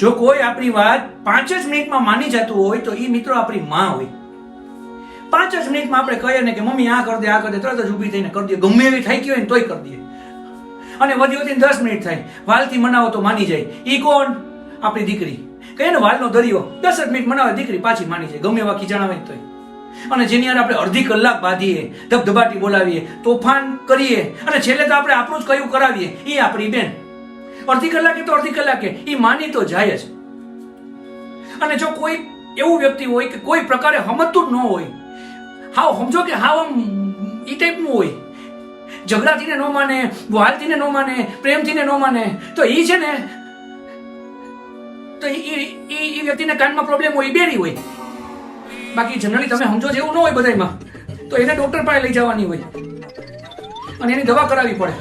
જો કોઈ આપણી વાત પાંચ જ મિનિટમાં માની જતું હોય, તો એ મિત્રો આપણી માં હોય. પાંચ જ મિનિટમાં આપણે કહીએ ને કે, મમ્મી, આ કરી દે, આ કરી દે. તરત જ ઊભી થઈને કરી દે. ગમે એવી થઈ ગઈ હોય ને તોય કરી દે. અને વધી વધીને દસ મિનિટ થાય. વાલથી મનાવો તો માની જાય. એ કોણ? આપણી દીકરી. કહીએ ને વાલનો દરિયો. દસ જ મિનિટ મનાવે, દીકરી પાછી માની જાય. ગમે એવા ખીજાણા હોય તોય. અને જેની યાર આપણે અડધી કલાક બાંધીએ, ધબધબાટી બોલાવીએ, તોફાન કરીએ, અને છેલ્લે તો આપણે આપણું જ કયું કરાવીએ એ આપણી બેન. અડધી કલાકે તો અડધી કલાકે. એ માની તો જાય જ. અને જો કોઈ એવું વ્યક્તિ હોય કે કોઈ પ્રકારે હમતું ન હોય, હાવ સમજો કે હાવ આમ એ ટાઈપનું હોય, ઝઘડાથીને ન માને, વાલથીને ન માને, પ્રેમથીને ન માને, તો એ છે ને, તો એ એ વ્યક્તિને કાનમાં પ્રોબ્લેમ હોય બેરી હોય. બાકી જનરલી તમે સમજો જેવું ન હોય બધામાં તો એને ડોક્ટર પાસે લઈ જવાની હોય. અને એની દવા કરાવવી પડે.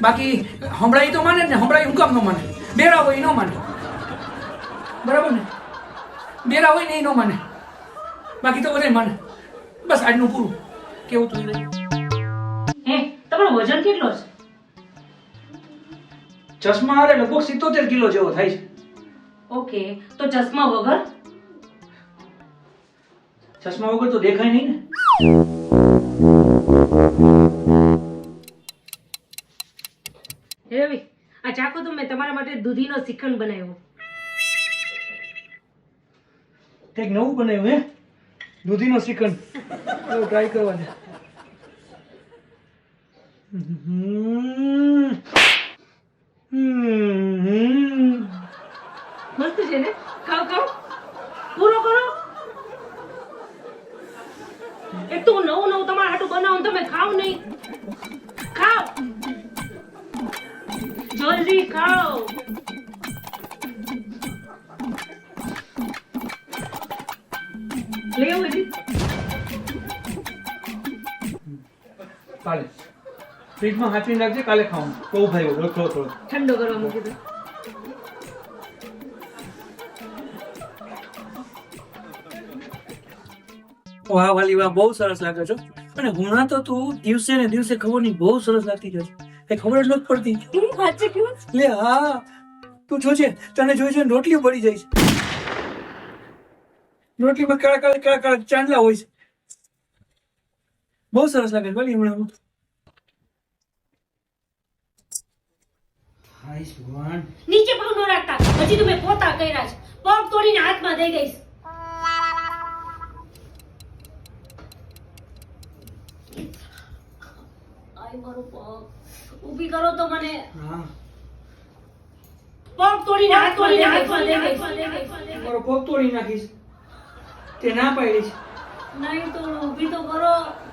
બાકી હમણાં તો માને ને હમણાં હું કામ ન માને? બેરા હોય ન માને. બરાબર ને? બેરા હોય ને એ ન માને. બાકી તો બધા માને. બસ આજનું પૂરું. કેવું તું? હે તમારો વજન કેટલો છે? ચશ્મા હારે લગભગ સિત્તોતેર કિલો જેવો થાય છે. ઓકે તો ચશ્મા વગર? ચશ્મા વગર તો દેખાય નહીં ને. દૂધીનો શ્રીખંડ બનાવ્યો. કંઈક નવું બનાવ્યું હે? દૂધીનો શ્રીખંડ ટ્રાય કરવા દે. મસ્ત છે ને? ખાઓ ખાઓ. પૂરો કરો. એક તો નવું નવું તમારે હાટું બનાવું ને તમે ખાવ નહીં. ખાવ જલ્દી ખાઓ. કાલે. ફ્રીજમાં હાથવી રાખજે કાલે ખાવું કહું ભાઈ થોડો થોડો ઠંડો કરવા મૂકી દો. વાહ વાલી વાહ બહુ સરસ લાગે છો. અને હમણાં તો તું દિવસે ને દિવસે ખબર નહીં બહુ સરસ લાગતી જાય કઈ ખબર જ નથી પડતી. લે હા. તું જોજે તને જોઈ જોઈને રોટલીઓ પડી જાય છે. રોટલીમાં કાળા કાળા કાળા કાળા ચાંદલા હોય છે. બહુ સરસ લાગે છે બોલી હમણાં. નીચે પગ ન રાખતા. હજી તો મેં પોતા કર્યા છે. પગ તોડીને હાથમાં દઈ ગઈશ મારો પગ. ઊભી કરો તો મને. પગ તોડીને હાથમાં હાથમાં દઈ મારો પગ તોડી નાખીશ. તે ના પાડી છે. નહીં તો ઊભી તો કરો.